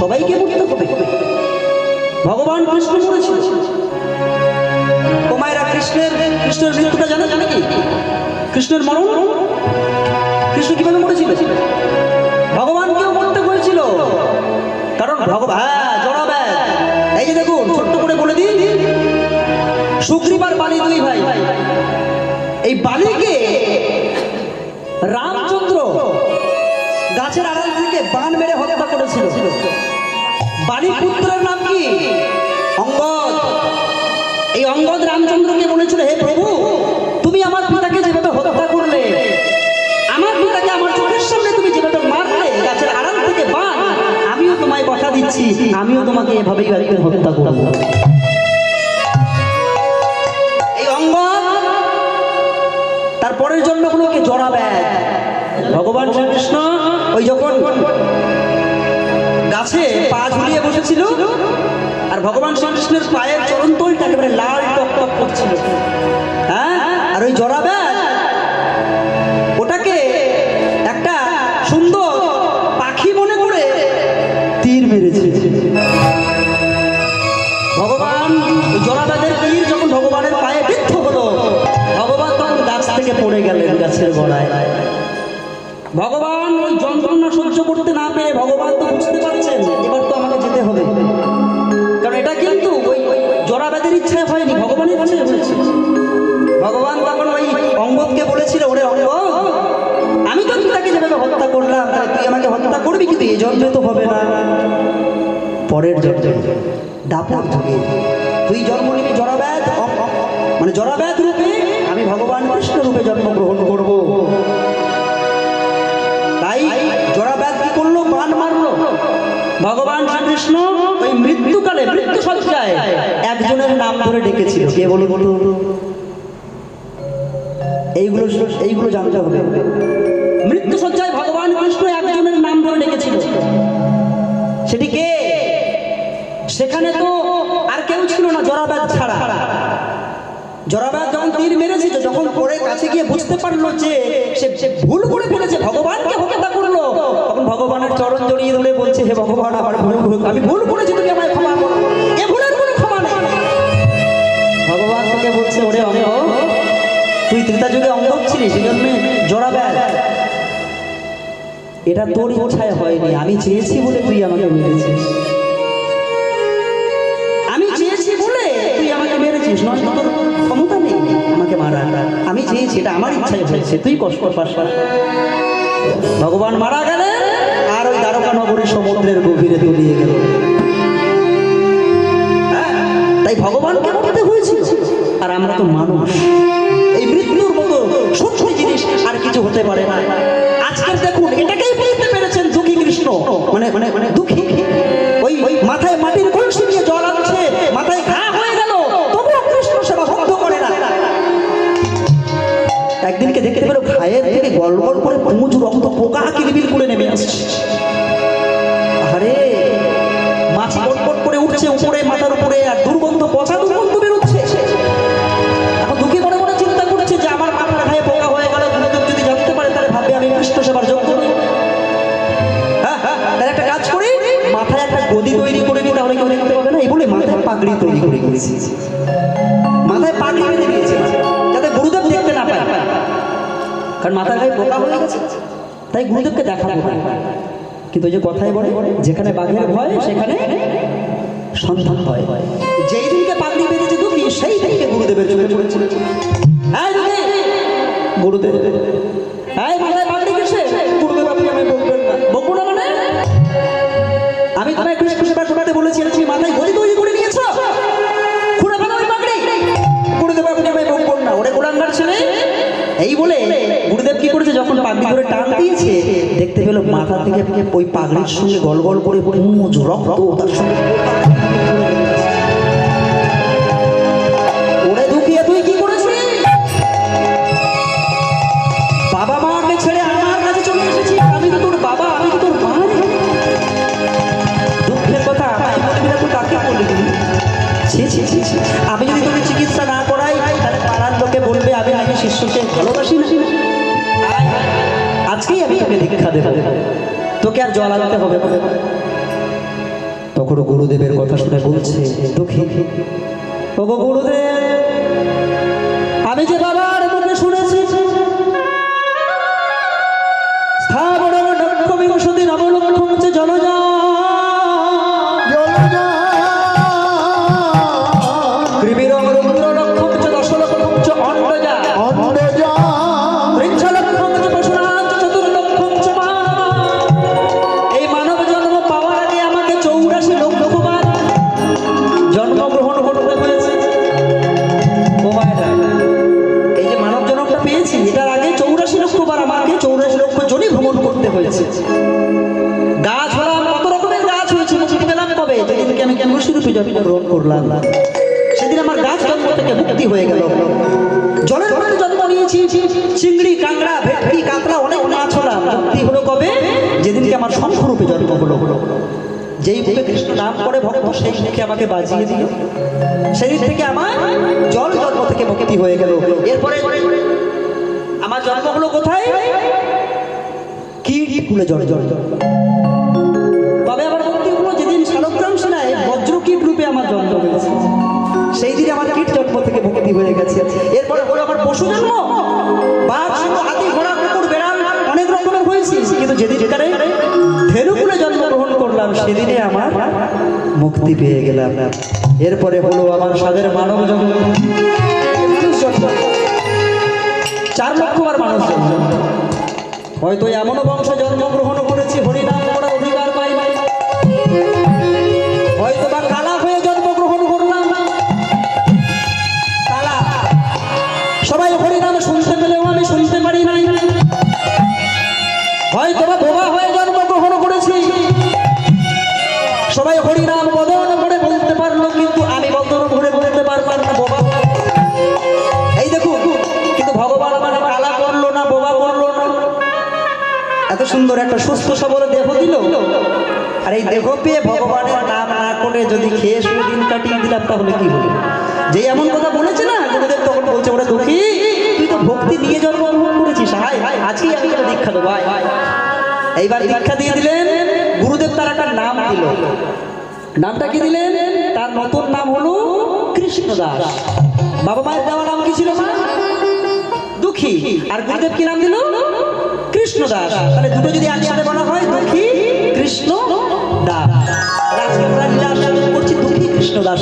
সবাইকে মরতে হবে। ভগবান কৃষ্ণ মরেছিল তোমায়রা কৃষ্ণের কৃষ্ণের মৃত্যুটা জানে জানে কি? কৃষ্ণের মরণ? কৃষ্ণ কীভাবে মরেছিল? ভগবানকেও মরতে হয়েছিল কারণ ভগবান হ্যাঁ জড়াবেন এই যে দেখুন, ছোট্ট করে বলে দিই। সুগ্রীব আর বালি দুই ভাই। এই বালিকে রামচন্দ্র গাছের আড়াল থেকে বান মেরে হত্যা করেছিল বালির পুত্রের নাম কি? অঙ্গদ। এই অঙ্গদ রামচন্দ্রকে বলেছিল, হে প্রভু, তুমি আমার পিতাকে যেভাবে হত্যা করলে, আমার পিতাকে আমার চোখের সামনে তুমি যেভাবে মারলে, গাছের আড়াল থেকে বান আমিও তোমায় কথা দিচ্ছি, আমিও তোমাকে এভাবেই একদিন হত্যা করব। এই অঙ্গ তারপরের জন্য গুলোকে জড়াবে ভগবান শ্রীকৃষ্ণ ওই যখন গাছে পা ঝুলিয়ে বসেছিল আর ভগবান শ্রীকৃষ্ণের পায়ের চরণতলটা একেবারে লাল টক টক করছিল। হ্যাঁ? আর ওই জড়াবে ওটাকে একটা সুন্দর পাখি মনে করে তীর মেরেছে। ভগবান তীর যখন ভগবানের পায়ে ভগবান তখন থেকে পড়ে ভগবান ওই যন্ত্রণা সহ্য তুই করবি কিন্তু এই জন্মে তো হবে না। পরের জন্মে। দাপর যুগে তুই জন্ম নিবি অ- মানে জড়াব্যাধ রূপে আমি ভগবান কৃষ্ণ রূপে জন্মগ্রহণ করব। তাই জড়াব্যাধ কি করল? বান মারলো। ভগবান শ্রীকৃষ্ণ ওই মৃত্যুকালে, মৃত্যু সজ্জায় একজনের নাম ধরে ডেকেছিল। কে বলো বলো? এইগুলো এইগুলো জানতে হবে। মৃত্যু সজ্জায় ভগবান তীর মেরেছিল যখন পরে কাছে গিয়ে বুঝতে পারল যে সে ভুল করে ফেলেছে, ভগবানকে হত্যা করল, তখন ভগবানের চরণ জড়িয়ে ধরে বলছে, হে ভগবান, আমার ভুল ভুল, আমি ভুল করেছি, তুমি আমায় ক্ষমা করো। এ ভুলের কোনো ক্ষমা নেই। ভগবান তোকে বলছে, ওরে অঙ্গ তুই ত্রেতা যুগে অঙ্গ ছিলিস সেই জন্য জড়াব্যাগ এটা তোর ইচ্ছায় হয়নি, আমি চেয়েছি বলে তুই আমাকে মেরেছিস। আমি চেয়েছি বলে তুই আমাকে মেরেছিস নয় এটা আমার ইচ্ছায় হয়েছে। তুই কষ্ট পাস ভগবান মারা গেলেন আর ওই দ্বারকা নগরী সমুদ্রের গভীরে তলিয়ে গেল। হ্যাঁ, তাই ভগবানকে মরতে হয়েছিল? আর আমরা তো মানুষ। এই মৃত্যুর মতো সূক্ষ্ম জিনিস আর কিছু হতে পারে না। আজকের দেখুন এটাকেই বুঝতে পেরেছেন দুঃখী কৃষ্ণ। মানে মানে মানে দুঃখী গল করে পুঁজ রক্ত পোকা কিলবিল করে নেমে আসছে। আরে মাছি কটকট করে উঠছে উপরে মাথার উপরে আর দুর্গন্ধ পচা দুর্গন্ধ বেরোচ্ছে। এখন দুঃখী মনে মনে চিন্তা করছে যে আমার মাথার ঘায়ে পোকা হয়ে গেল গুরুদেব যদি জানতে পারে তাহলে ভাববে আমি কৃষ্ণ সেবার যোগ্য নই। হ্যাঁ হ্যাঁ তাহলে একটা কাজ করি মাথায় একটা গদি তৈরি করে নি তাহলে কেউ দেখতে পাবে না এই বলে মাথায় পাগড়ি তৈরি করে করেছি। মাথায় পাগড়ি কারণ মাথার গায়ে পোকা হয়ে গেছে। তাই গুরুদেবকে দেখাবো কিন্তু যে কথায় বলে, যেখানে বাঘের ভয়, সেখানে সন্ধান হয় যেই দিনকে পাগড়ি বেঁধেছে দুঃখী সেই দিনকে গুরুদেবের চোখে পড়েছিল হ্যাঁ গুরুদেব। হ্যাঁ মানে? আমি তোমায় কৃষ্ণ সেবা শোনাতে বলেছি মাথায় গদি তৈরি বলে গুরুদেব কি করেছে? যখন পাগড়ি করে টান দিয়েছে, দেখতে পেল মাথা থেকে ওই পাগড়ির সঙ্গে গল গল করে রক্ত তার সঙ্গে। ভালোবাসি না আজকেই আমি তোকে দীক্ষা দেব তোকে আর জল আনতে হবে। তখন গুরুদেবের কথা শুনে বলছে, দুঃখী, ওগো গুরুদেব, আমি যে বাবার হয়েছে গাছ হলাম কত রকমের গাছ হয়েছে মুক্তি পেলাম কবে? যেদিনকে আমি তুলসী রূপে গ্রহণ করলাম। সেদিন আমার গাছ জন্ম থেকে মুক্তি হয়ে গেল। জলের মধ্যে জন্ম নিয়েছি। চিংড়ি, কাঁকড়া, ভেটকি, কাঁকড়া, অনেক মাছ হলাম মুক্তি হলো কবে? যেদিনকে আমার শঙ্খরূপে জন্ম হলো হলো। যেই মুখে কৃষ্ণ নাম করে ভক্ত, সেই মুখে আমাকে বাজিয়ে দিল। সেদিন থেকে আমার জল জন্ম থেকে মুক্তি হয়ে গেল। এরপরে আমার জন্ম হলো কোথায়? কি ফুলে জল জল তবে আমার হলো, যেদিন শালগ্রাম সেনায় বজ্রকীট রূপে আমার জন্ম হয়েছে, সেই দিনে আমার কীট জন্ম থেকে মুক্তি হয়ে গেছে। এরপরে হলো আমার পশু জন্ম? বাঘ, সিংহ, হাতি, ঘোড়া, কুকুর, বেড়াল অনেক রকমের হয়েছে। কিন্তু যেদিন যেখানে ধেনুকুলে জন্মগ্রহণ করলাম, সেদিনে আমার মুক্তি পেয়ে গেলাম। এরপরে হলো আমার সাদের মানব জন্ম। চার লক্ষবার মানুষ জন্ম। হয়তো এমনও বংশ জন্মগ্রহণ করেছি, হরিনাম করার অধিকার পাই হয়তো বা কালা হয়ে জন্মগ্রহণ করলাম। কালা। সবাই হরিনাম শুনতে পেলেও আমি শুনতে পারি নাই। হয়তো বা বোবা হয়ে জন্মগ্রহণ করেছি। সুন্দর একটা সুস্থ সবল দেহ দিল। আর এই দেহ পেয়ে ভগবানের নাম না করে যদি খেয়ে শুয়ে দিন কাটিয়ে দিলাম, তাহলে কি হবে? যে এমন কথা বলেছে না, গুরুদেব তখন বলছে, ওরা দুঃখী, তুই তো ভক্তি নিয়ে জন্মগ্রহণ করেছিস হাই আজকেই আমি তোকে দীক্ষা দেবো। এইবার দীক্ষা দিয়ে দিলেন, গুরুদেব তার একটা নাম দিল। নামটা কি দিলেন? তার নতুন নাম হলো কৃষ্ণদাস। বাবা মায়ের দেওয়া নাম কি ছিল দুঃখী। আর গুরুদেব কি নাম দিল? কৃষ্ণ দাস তাহলে দুটো যদি একসাথে বলা হয়, দুঃখী কৃষ্ণ দাস করছি দুঃখী কৃষ্ণ দাস